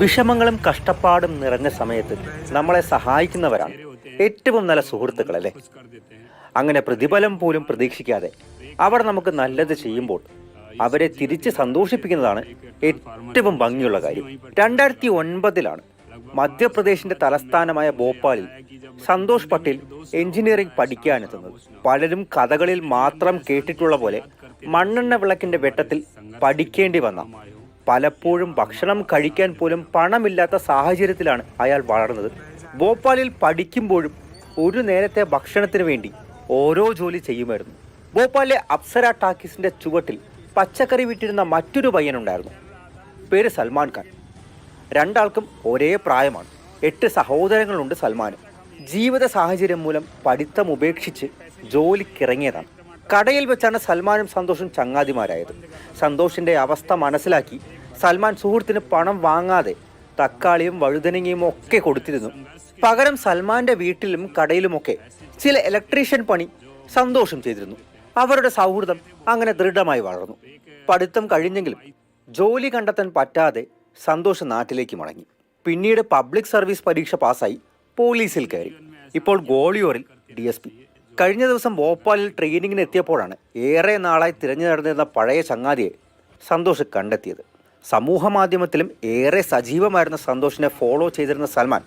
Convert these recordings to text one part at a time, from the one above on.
വിഷമങ്ങളും കഷ്ടപ്പാടും നിറഞ്ഞ സമയത്ത് നമ്മളെ സഹായിക്കുന്നവരാണ് ഏറ്റവും നല്ല സുഹൃത്തുക്കളല്ലേ? അങ്ങനെ പ്രതിഫലം പോലും പ്രതീക്ഷിക്കാതെ അവർ നമുക്ക് നല്ലത് ചെയ്യുമ്പോൾ അവരെ തിരിച്ച് സന്തോഷിപ്പിക്കുന്നതാണ് ഏറ്റവും ഭംഗിയുള്ള കാര്യം. രണ്ടായിരത്തി ഒൻപതിലാണ് മധ്യപ്രദേശിന്റെ തലസ്ഥാനമായ ഭോപ്പാലിൽ സന്തോഷ് പട്ടേൽ എഞ്ചിനീയറിംഗ് പഠിക്കാനെത്തുന്നത് പലരും കഥകളിൽ മാത്രം കേട്ടിട്ടുള്ള പോലെ മണ്ണെണ്ണ വിളക്കിന്റെ വെട്ടത്തിൽ പഠിക്കേണ്ടി വന്ന പലപ്പോഴും ഭക്ഷണം കഴിക്കാൻ പോലും പണമില്ലാത്ത സാഹചര്യത്തിലാണ് അയാൾ വളർന്നത്. ഭോപ്പാലിൽ പഠിക്കുമ്പോഴും ഒരു നേരത്തെ ഭക്ഷണത്തിന് വേണ്ടി ഓരോ ജോലി ചെയ്യുമായിരുന്നു. ഭോപ്പാലിലെ അപ്സര ടാക്കീസിന്റെ ചുവട്ടിൽ പച്ചക്കറി വിറ്റിരുന്ന മറ്റൊരു പയ്യനുണ്ടായിരുന്നു. പേര് സൽമാൻ ഖാൻ. രണ്ടാൾക്കും ഒരേ പ്രായമാണ്. എട്ട് സഹോദരങ്ങളുണ്ട് സൽമാന്. ജീവിത സാഹചര്യം മൂലം പഠിത്തം ഉപേക്ഷിച്ച് ജോലിക്കിറങ്ങിയതാണ്. കടയിൽ വെച്ചാണ് സൽമാനും സന്തോഷും ചങ്ങാതിമാരായത്. സന്തോഷിന്റെ അവസ്ഥ മനസ്സിലാക്കി സൽമാൻ സുഹൃത്തിന് പണം വാങ്ങാതെ തക്കാളിയും വഴുതനങ്ങയും ഒക്കെ കൊടുത്തിരുന്നു. പകരം സൽമാന്റെ വീട്ടിലും കടയിലുമൊക്കെ ചില ഇലക്ട്രീഷ്യൻ പണി സന്തോഷം ചെയ്തിരുന്നു. അവരുടെ സൗഹൃദം അങ്ങനെ ദൃഢമായി വളർന്നു. പഠിത്തം കഴിഞ്ഞെങ്കിലും ജോലി കണ്ടെത്താൻ പറ്റാതെ സന്തോഷം നാട്ടിലേക്ക് മടങ്ങി. പിന്നീട് പബ്ലിക് സർവീസ് പരീക്ഷ പാസ്സായി പോലീസിൽ കയറി. ഇപ്പോൾ ഗോളിയോറിൽ ഡി എസ് പി കഴിഞ്ഞ ദിവസം ഭോപ്പാലിൽ ട്രെയിനിങ്ങിന് എത്തിയപ്പോഴാണ് ഏറെ നാളായി തിരഞ്ഞു നടന്നിരുന്ന പഴയ ചങ്ങാതിയെ സന്തോഷ് കണ്ടെത്തിയത്. സമൂഹ മാധ്യമത്തിലും ഏറെ സജീവമായിരുന്ന സന്തോഷിനെ ഫോളോ ചെയ്തിരുന്ന സൽമാൻ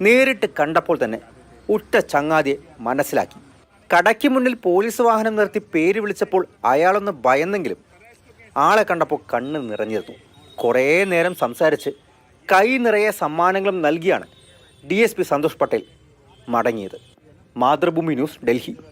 നേരിട്ട് കണ്ടപ്പോൾ തന്നെ ഉറ്റ ചങ്ങാതിയെ മനസ്സിലാക്കി. കടയ്ക്ക് മുന്നിൽ പോലീസ് വാഹനം നിർത്തി പേര് വിളിച്ചപ്പോൾ അയാളൊന്ന് ഭയന്നെങ്കിലും ആളെ കണ്ടപ്പോൾ കണ്ണ് നിറഞ്ഞിരുന്നു. കുറേ നേരം സംസാരിച്ച് കൈ നിറയെ സമ്മാനങ്ങളും നൽകിയാണ് D S P Santhosh Patel മടങ്ങിയത്. മാതൃഭൂമി ന്യൂസ് ഡൽഹി.